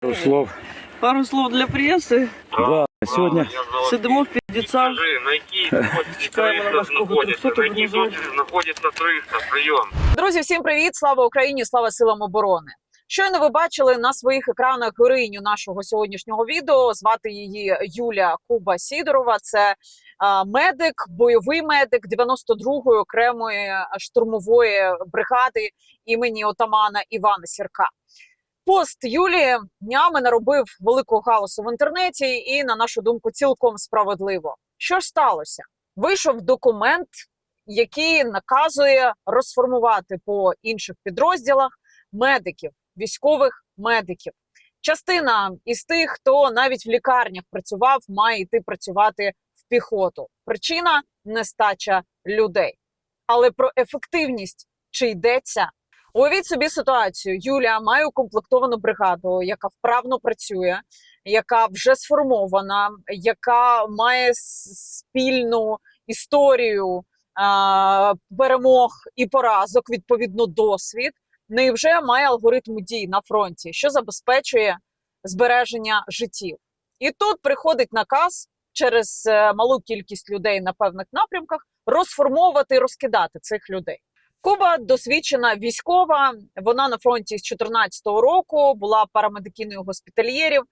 Пару слов. Пару слов для преси. Да, сегодня Сидимо в піддіцах. Скажи, на якій Чекаємо на 300 знаходиться? 300 На якій організують. точці знаходиться 300? Прийом. Друзі, всім привіт! Слава Україні! Слава силам оборони! Щойно ви бачили на своїх екранах героїню нашого сьогоднішнього відео. Звати її Юля Куба Сідорова. Це медик, бойовий медик 92-ї окремої штурмової бригади імені отамана Івана Сірка. Пост Юлії днями наробив великого галасу в інтернеті, і на нашу думку, цілком справедливо. Що ж сталося? Вийшов документ, який наказує розформувати по інших підрозділах медиків, військових медиків. Частина із тих, хто навіть в лікарнях працював, має йти працювати в піхоту. Причина нестача людей. Але про ефективність чи йдеться? Уявіть собі ситуацію. Юля має укомплектовану бригаду, яка вправно працює, яка вже сформована, яка має спільну історію а, перемог і поразок, відповідно, досвід. Ну і вже має алгоритм дій на фронті, що забезпечує збереження життів. І тут приходить наказ через е, малу кількість людей на певних напрямках розформовувати і розкидати цих людей. Куба досвідчена військова. Вона на фронті з 14-го року була парамедикіною госпітальєрів.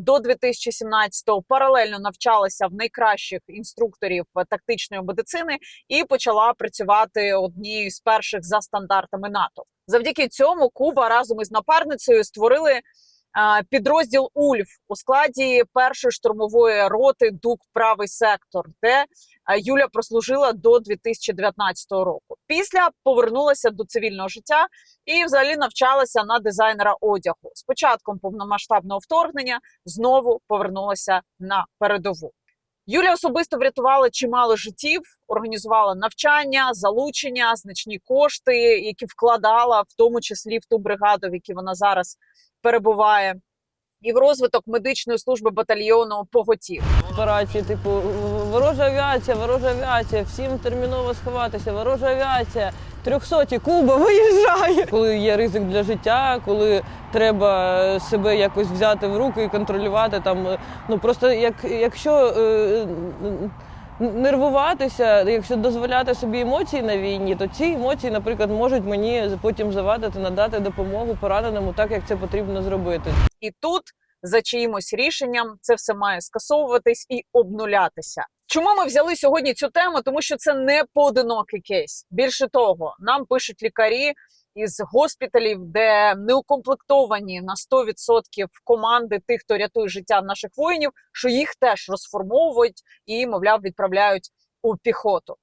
До 2017-го паралельно навчалася в найкращих інструкторів тактичної медицини і почала працювати однією з перших за стандартами НАТО. Завдяки цьому Куба разом із напарницею створили підрозділ Ульф у складі першої штурмової роти ДУК Правий сектор, де Юля прослужила до 2019 року. Після повернулася до цивільного життя і взагалі навчалася на дизайнера одягу. З початком повномасштабного вторгнення знову повернулася на передову. Юля особисто врятувала чимало життів, організувала навчання, залучення, значні кошти, які вкладала в тому числі в ту бригаду, в якій вона зараз перебуває, і в розвиток медичної служби батальйону Поготів. Операції, типу, ворожа авіація, ворожа авіація, всім терміново сховатися, ворожа авіація. Трьохсоті Куба виїжджає. Коли є ризик для життя, коли треба себе якось взяти в руки і контролювати там. е, Ну просто як якщо е, нервуватися, якщо дозволяти собі емоції на війні, то ці емоції, наприклад, можуть мені потім завадити надати допомогу пораненому, так як це потрібно зробити. І тут за чиїмось рішенням це все має скасовуватись і обнулятися. Чому ми взяли сьогодні цю тему? Тому що це не поодинокий кейс. Більше того, нам пишуть лікарі із госпіталів, де не укомплектовані на 100% команди тих, хто рятує життя наших воїнів, що їх теж розформовують і, мовляв, відправляють у піхоту.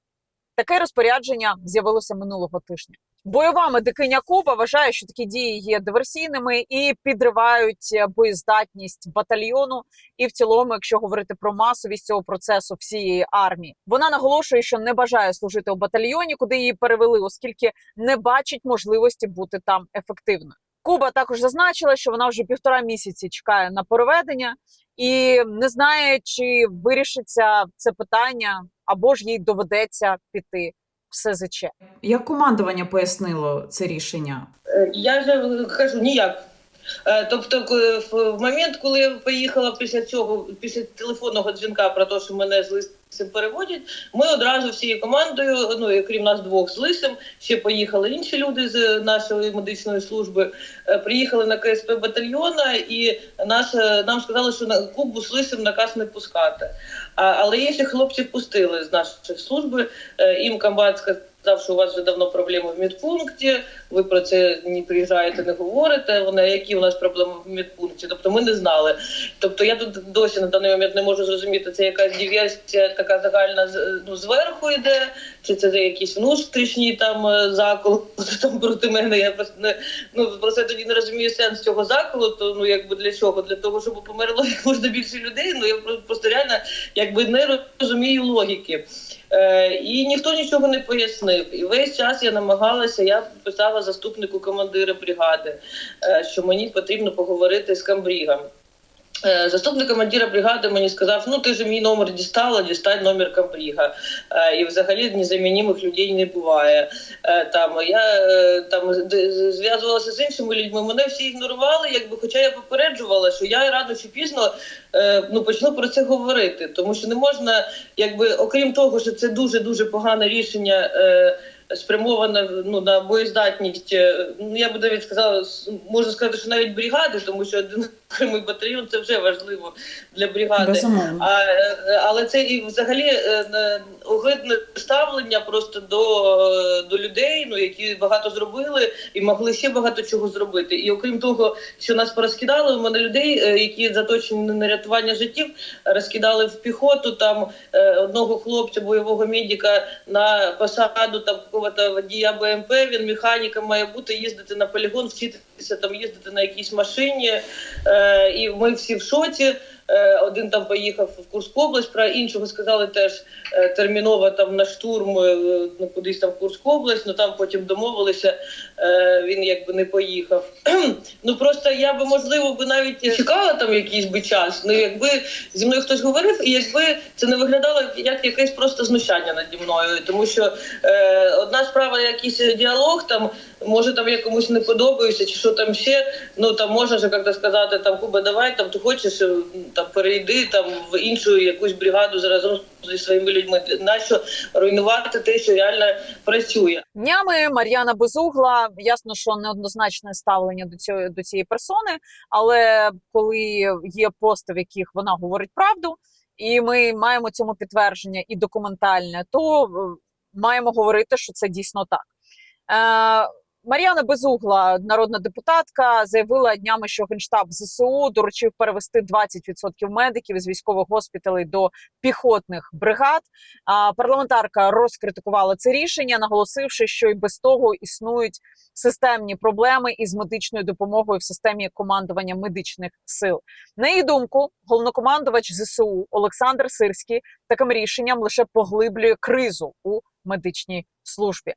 Таке розпорядження з'явилося минулого тижня. Бойова медикиня Куба вважає, що такі дії є диверсійними і підривають е, боєздатність батальйону. І в цілому, якщо говорити про масовість цього процесу всієї армії, вона наголошує, що не бажає служити у батальйоні, куди її перевели, оскільки не бачить можливості бути там ефективною. Куба також зазначила, що вона вже півтора місяці чекає на переведення і не знає, чи вирішиться це питання, або ж їй доведеться піти в СЗЧ. Як командування пояснило це рішення? Е, Я вже кажу ніяк. Е, Тобто, в момент, коли я поїхала після цього, після телефонного дзвінка про те, що мене з лисим переводять, ми одразу всією командою, ну і крім нас двох з лисим, ще поїхали інші люди з нашої медичної служби. е, Приїхали на КСП батальйона, і нас е, нам сказали, що на Кубу з лисим наказ не пускати. А, але інших хлопців пустили з нашої служби. Їм комбат що у вас вже давно проблеми в медпункті ви про це не приїжджаєте, не говорите. Вони які у нас проблеми в медпункті? Тобто ми не знали. Тобто я тут досі на даний момент не можу зрозуміти, це якась диверсія така загальна ну, зверху йде, чи це якісь внутрішні там е, заколоти там проти мене. Я просто не ну просто я тоді не розумію сенс цього заколоту. Ну якби для чого? Для того, щоб померло можна більше людей. Ну я просто реально якби не розумію логіки. Е, і ніхто нічого не пояснив. І весь час я намагалася, я писала заступнику командира бригади, е, що мені потрібно поговорити з камбрігом. Е, Заступник командира бригади мені сказав: ну ти ж мій номер дістала, дістань номер комбрига. Е, І взагалі незамінімих людей не буває. Е, Там я там зв'язувалася з іншими людьми. Мене всі ігнорували, якби, хоча я попереджувала, що я рано чи пізно ну почну про це говорити, тому що не можна, якби окрім того, що це дуже дуже погане рішення. Спрямована ну на боєздатність. е, Ну я би навіть сказала, можна сказати, що навіть бригади, тому що один окремий батальйон це вже важливо для бригади. Безумовно. А, е, але це і взагалі е, огидне ставлення просто до, до людей, ну які багато зробили і могли ще багато чого зробити. І окрім того, що нас порозкидали, у мене людей, які заточені на рятування життів, розкидали в піхоту там одного хлопця, бойового медика на посаду там какого-то водія БМП. Він механіком має бути їздити на полігон, вчитися там їздити на якійсь машині. Е, і ми всі в шоці. Е, Один там поїхав в Курську область, про іншого сказали теж е, терміново там на штурм е, ну, кудись там в Курську область, ну там потім домовилися, він якби не поїхав. ну просто я би можливо би навіть чекала там якийсь би час. Ну якби зі мною хтось говорив, і якби це не виглядало як якесь просто знущання наді мною, тому що е, одна справа, якийсь діалог там. Може там я комусь не подобаюся, чи що там ще. Ну там можна ж як сказати, там Куба, давай там ти хочеш е, там перейди там в іншу якусь бригаду разом зі своїми людьми. Нащо руйнувати те, що реально працює? Днями Мар'яна Безугла ясно, що неоднозначне ставлення до цього до цієї персони, але коли є пости, в яких вона говорить правду, і ми маємо цьому підтвердження і документальне, то е, маємо говорити, що це дійсно так. Е, Мар'яна Безугла, народна депутатка, заявила днями, що генштаб ЗСУ доручив перевести 20% медиків із військових госпіталей до піхотних бригад. А парламентарка розкритикувала це рішення, наголосивши, що і без того існують системні проблеми із медичною допомогою в системі командування медичних сил. На її думку, головнокомандувач ЗСУ Олександр Сирський таким рішенням лише поглиблює кризу у медичній службі.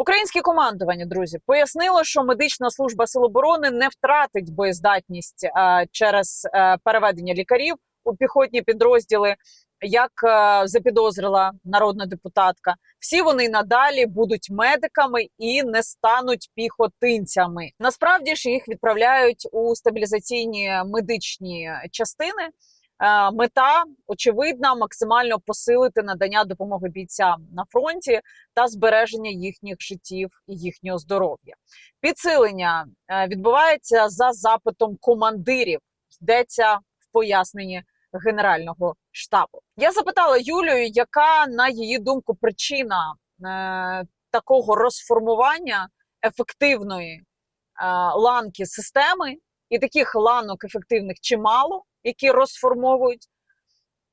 Українське командування, друзі, пояснило, що медична служба Сил оборони не втратить боєздатність е, через е, переведення лікарів у піхотні підрозділи, як е, запідозрила народна депутатка. Всі вони надалі будуть медиками і не стануть піхотинцями. Насправді ж їх відправляють у стабілізаційні медичні частини. Е, Мета очевидна максимально посилити надання допомоги бійцям на фронті та збереження їхніх життів і їхнього здоров'я. Підсилення е, відбувається за запитом командирів. Йдеться в поясненні Генерального штабу. Я запитала Юлію, яка на її думку причина е, такого розформування ефективної е, ланки системи, і таких ланок ефективних чимало, які розформовують.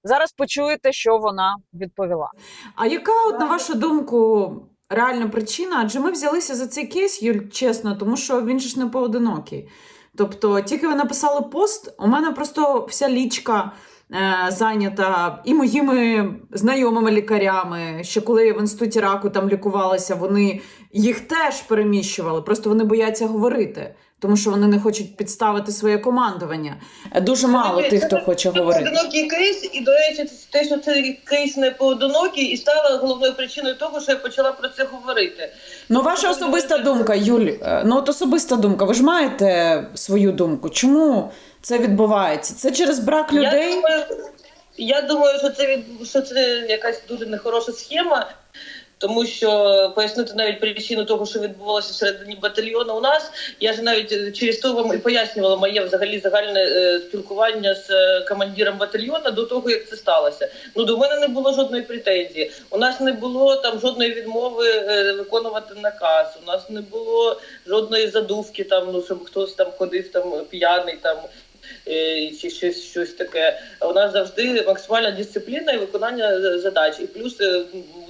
Зараз почуєте, що вона відповіла. А яка, от, на вашу думку, реальна причина? Адже ми взялися за цей кейс, Юль, чесно, тому що він ж не поодинокий. Тобто, тільки ви написали пост, у мене просто вся лічка е, зайнята і моїми знайомими лікарями. Ще коли я в інституті раку там лікувалася, вони їх теж переміщували, просто вони бояться говорити. Тому що вони не хочуть підставити своє командування. Дуже мало тих, хто хоче Це говорити. поодинокий кейс, і до речі, це те, що цей кейс не поодинокий, і стало головною причиною того, що я почала про це говорити. Ну, ваша особиста думка, Юль. е, Ну, от особиста думка. Ви ж маєте свою думку. Чому це відбувається? Це через брак Я людей? думаю, я думаю, що це від що це якась дуже нехороша схема. Тому що пояснити навіть причину того, що відбувалося всередині батальйону у нас, я ж навіть е, через то вам і пояснювала моє взагалі загальне е, спілкування з е, командиром батальйону до того, як це сталося. Ну до мене не було жодної претензії. У нас не було там жодної відмови виконувати наказ. У нас не було жодної задувки, там ну щоб хтось там ходив там п'яний там. Е, Чи щось, щось таке. У нас завжди максимальна дисципліна і виконання е, задач, і плюс е,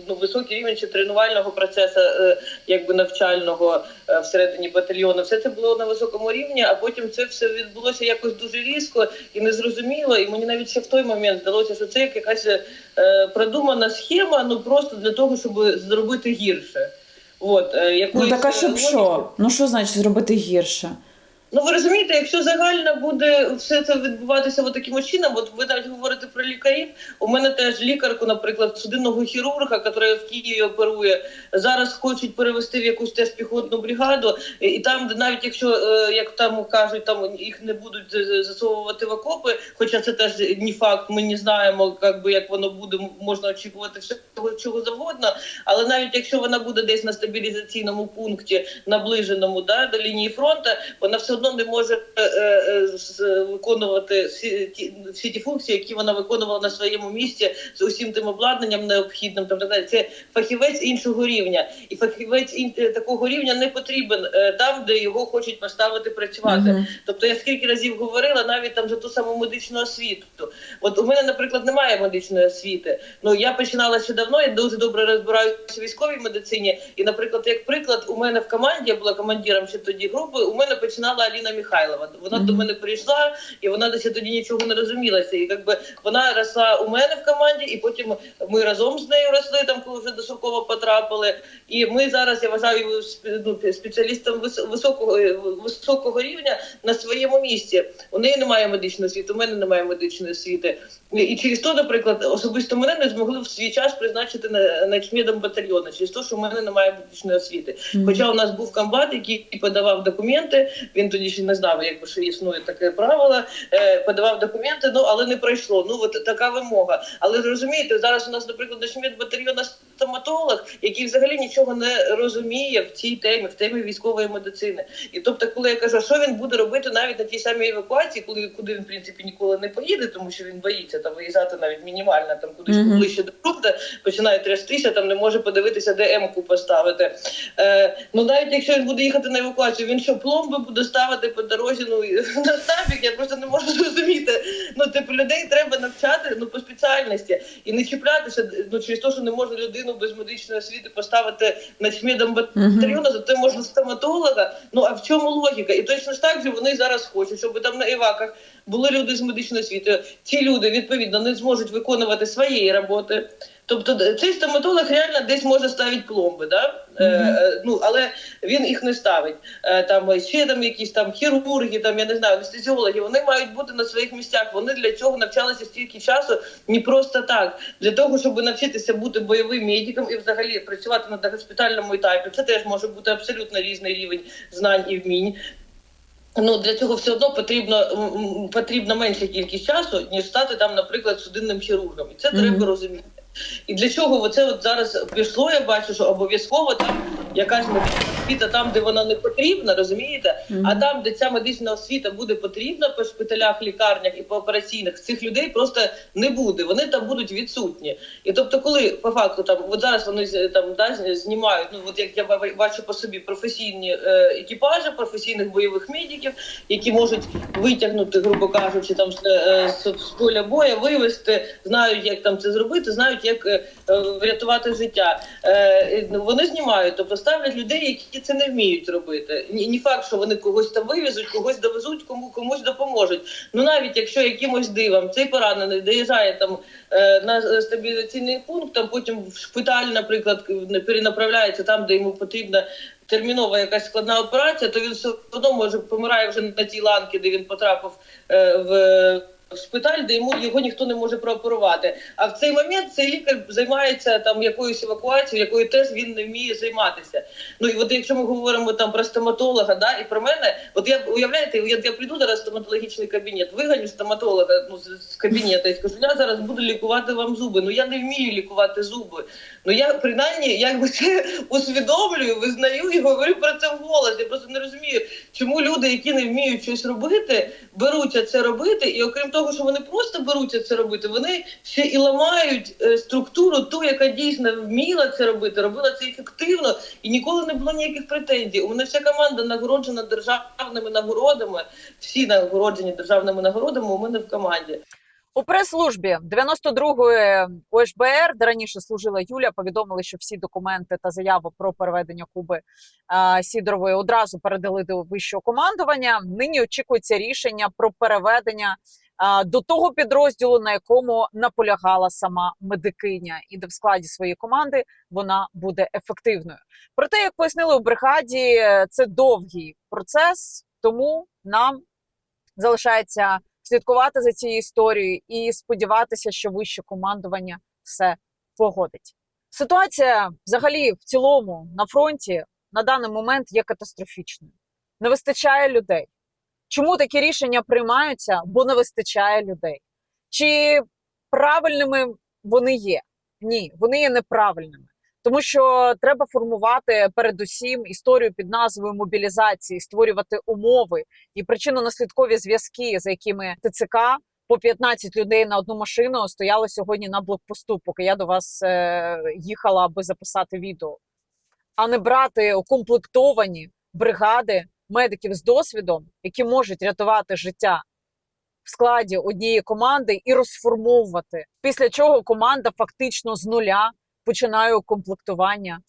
ну, високий рівень ще тренувального процесу, е, якби навчального е, всередині батальйону. Все це було на високому рівні, а потім це все відбулося якось дуже різко і незрозуміло. І мені навіть ще в той момент здалося, що це як якась е, продумана схема, ну просто для того, щоб зробити гірше. От, е, Ну якоїсь, така е, щоб що? Ну що значить зробити гірше? Ну ви розумієте, якщо загально буде все це відбуватися от таким чином, от ви навіть говорите про лікарів. У мене теж лікарку, наприклад, судинного хірурга, яка в Києві оперує, зараз хочуть перевести в якусь теж піхотну бригаду, і, там, навіть якщо е, як там кажуть, там їх не будуть засовувати в окопи, хоча це теж не факт, ми не знаємо, як би як воно буде, можна очікувати всього чого завгодно. Але навіть якщо вона буде десь на стабілізаційному пункті, наближеному да, до лінії фронту, вона все одно не може е, е, виконувати всі ті, всі ті функції, які вона виконувала на своєму місці з усім тим обладнанням необхідним. Далі. Це фахівець іншого рівня, і фахівець е, такого рівня не потрібен там, де його хочуть поставити працювати. Мгм. Тобто я скільки разів говорила навіть там за ту саму медичну освіту. От у мене, наприклад, немає медичної освіти. Ну я починала ще давно. Я дуже добре розбираюся в військовій медицині. І, наприклад, як приклад, у мене в команді я була командиром ще тоді групи. У мене починала Аліна Михайлова. Вона Мгм. до мене прийшла, і вона десь тоді нічого не розумілася. І якби вона росла у мене в команді, і потім ми разом з нею росли там, коли вже до Суркова потрапили. І ми зараз я вважаю ну, спеціалістом високого високого рівня на своєму місці. У неї немає медичної освіти, у мене немає медичної освіти. І- через то, наприклад, особисто мене не змогли в свій час призначити на начмедом батальйону, через те, що в мене немає медичної освіти. Хоча у нас був комбат, який подавав документи, він тоді ще не знав, якби що існує таке правило. е, Подавав документи, ну але не пройшло. Ну от така вимога. Але розумієте, зараз у нас, наприклад, начмед батальйона стоматолог, який взагалі нічого не розуміє в цій темі, в темі військової медицини. І тобто, коли я кажу, що він буде робити навіть на тій самій евакуації, коли куди він в принципі ніколи не поїде, тому що він боїться там виїжджати навіть мінімально, там кудись Мгм. ближче до фронту, починає трястися, там не може подивитися, де М-ку поставити. Е, ну навіть якщо він буде їхати на евакуацію, він що пломби буде ставити по дорозі, ну на стабік, я просто не можу зрозуміти. Ну, типу, людей треба навчати ну по спеціальності і не чіплятися ну через те, що не можна людину без медичної освіти поставити на хмідом батальйона, батальйону, зато можна стоматолога. Ну а в чому логіка? І точно ж так же вони зараз хочуть, щоб там на іваках були люди з медичною освітою. Ці люди відповідно не зможуть виконувати своєї роботи. Тобто цей стоматолог реально десь може ставити пломби, да? Е, е, ну але він їх не ставить. Е, там ще там якісь там хірурги, там я не знаю, анестезіологи. Вони мають бути на своїх місцях. Вони для цього навчалися стільки часу, не просто так. Для того, щоб навчитися бути бойовим медиком і взагалі працювати на госпітальному етапі, це теж може бути абсолютно різний рівень знань і вмінь. Ну для цього все одно потрібно потрібна менша кількість часу, ніж стати там, наприклад, судинним хірургом. І це Мгм. треба розуміти. І для чого оце от зараз пішло? Я бачу, що обов'язково там якась медична освіта, там, де вона не потрібна, розумієте? А там, де ця медична освіта буде потрібна по шпиталях, лікарнях і по операційних, цих людей просто не буде. Вони там будуть відсутні. І тобто, коли по факту там, от зараз вони там да, знімають, ну от як я бачу по собі професійні е, екіпажі, професійних бойових медиків, які можуть витягнути, грубо кажучи, там з, е, поля боя, вивести, знають, як там це зробити, знають, як е, е, врятувати життя. Е, ну, вони знімають, тобто ставлять людей, які це не вміють робити. Ні, факт, що вони когось там вивезуть, когось довезуть, кому комусь допоможуть. Ну навіть якщо якимось дивом цей поранений доїжджає там на стабілізаційний пункт, там потім в шпиталь, наприклад, перенаправляється там, де йому потрібна. Термінова якась складна операція, то він все одно може помирає вже на тій ланці, де він потрапив е, в. В шпиталь, де йому його ніхто не може прооперувати. А в цей момент цей лікар займається там якоюсь евакуацією, якою теж він не вміє займатися. Ну і от якщо ми говоримо там про стоматолога, да, і про мене, от я уявляєте, я, я прийду зараз в стоматологічний кабінет, виганю стоматолога ну, з, з кабінету і скажу, я зараз буду лікувати вам зуби. Ну я не вмію лікувати зуби. Ну я принаймні якби це усвідомлюю, визнаю і говорю про це вголос. Я просто не розумію, чому люди, які не вміють щось робити, беруться це робити, і окрім того, що вони просто беруться це робити, вони ще і ламають е, структуру, ту, яка дійсно вміла це робити, робила це ефективно, і ніколи не було ніяких претензій. У мене вся команда нагороджена державними нагородами. Всі нагороджені державними нагородами у мене в команді. У прес-службі 92-ї ОШБР, де раніше служила Юля, повідомили, що всі документи та заяви про переведення Куби Сідорової одразу передали до вищого командування. Нині очікується рішення про переведення до того підрозділу, на якому наполягала сама медикиня, і де в складі своєї команди вона буде ефективною. Проте, як пояснили у бригаді, це довгий процес, тому нам залишається слідкувати за цією історією і сподіватися, що вище командування все погодить. Ситуація взагалі в цілому на фронті на даний момент є катастрофічною. Не вистачає людей. Чому такі рішення приймаються? Бо не вистачає людей. Чи правильними вони є? Ні, вони є неправильними. Тому що треба формувати передусім історію під назвою мобілізації, створювати умови і причинно-наслідкові зв'язки, за якими ТЦК по 15 людей на одну машину стояли сьогодні на блокпосту, поки я до вас е, їхала, аби записати відео, а не брати укомплектовані бригади медиків з досвідом, які можуть рятувати життя в складі однієї команди і розформовувати. Після чого команда фактично з нуля починає комплектування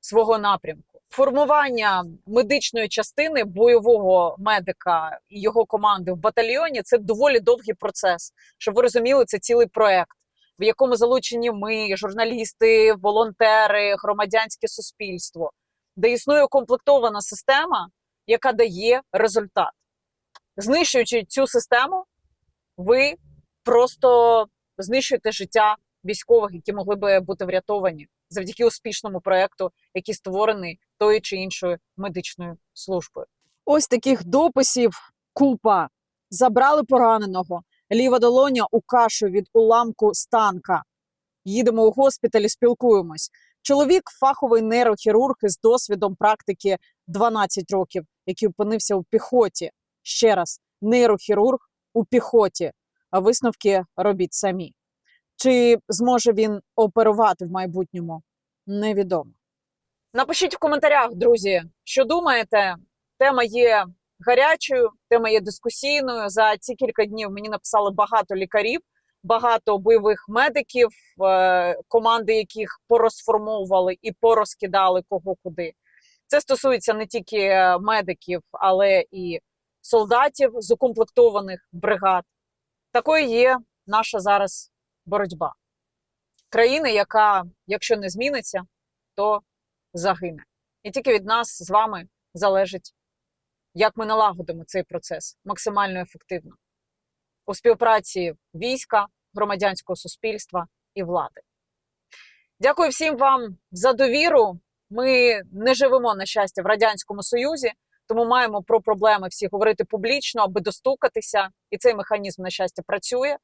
свого напрямку. Формування медичної частини бойового медика і його команди в батальйоні це доволі довгий процес. Щоб ви розуміли, це цілий проект, в якому залучені ми, журналісти, волонтери, громадянське суспільство, де існує комплектована система, яка дає результат. Знищуючи цю систему, ви просто знищуєте життя військових, які могли би бути врятовані завдяки успішному проекту, який створений тою чи іншою медичною службою. Ось таких дописів купа. Забрали пораненого. Ліва долоня у кашу від уламку з танка. Їдемо у госпіталі, спілкуємось. Чоловік фаховий нейрохірург із досвідом практики 12 років, який опинився у піхоті. Ще раз, нейрохірург у піхоті. А висновки робіть самі. Чи зможе він оперувати в майбутньому? Невідомо. Напишіть в коментарях, друзі, що думаєте. Тема є гарячою, тема є дискусійною. За ці кілька днів мені написали багато лікарів, багато бойових медиків, е, команди яких порозформовували і порозкидали кого куди. Це стосується не тільки е, медиків, але і солдатів з укомплектованих бригад. Такою є наша зараз боротьба. Країни, яка, якщо не зміниться, то загине. І тільки від нас з вами залежить, як ми налагодимо цей процес максимально ефективно у співпраці війська, громадянського суспільства і влади. Дякую всім вам за довіру. Ми не живемо, на щастя, в Радянському Союзі, тому маємо про проблеми всі говорити публічно, аби достукатися. І цей механізм, на щастя, працює.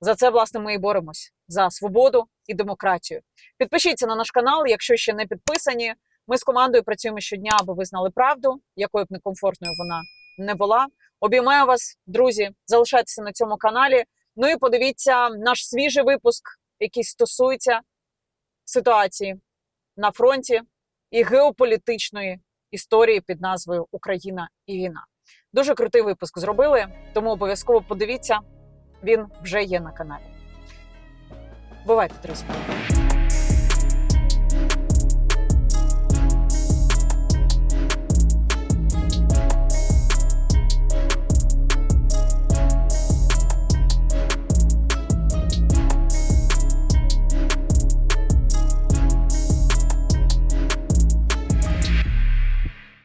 За це, власне, ми і боремось за свободу і демократію. Підпишіться на наш канал, якщо ще не підписані. Ми з командою працюємо щодня, аби ви знали правду, якою б некомфортною вона не була. Обіймаю вас, друзі, залишайтеся на цьому каналі. Ну і подивіться наш свіжий випуск, який стосується ситуації на фронті і геополітичної історії під назвою Україна і війна. Дуже крутий випуск зробили, тому обов'язково подивіться. Він вже є на каналі. Бувайте, друзі!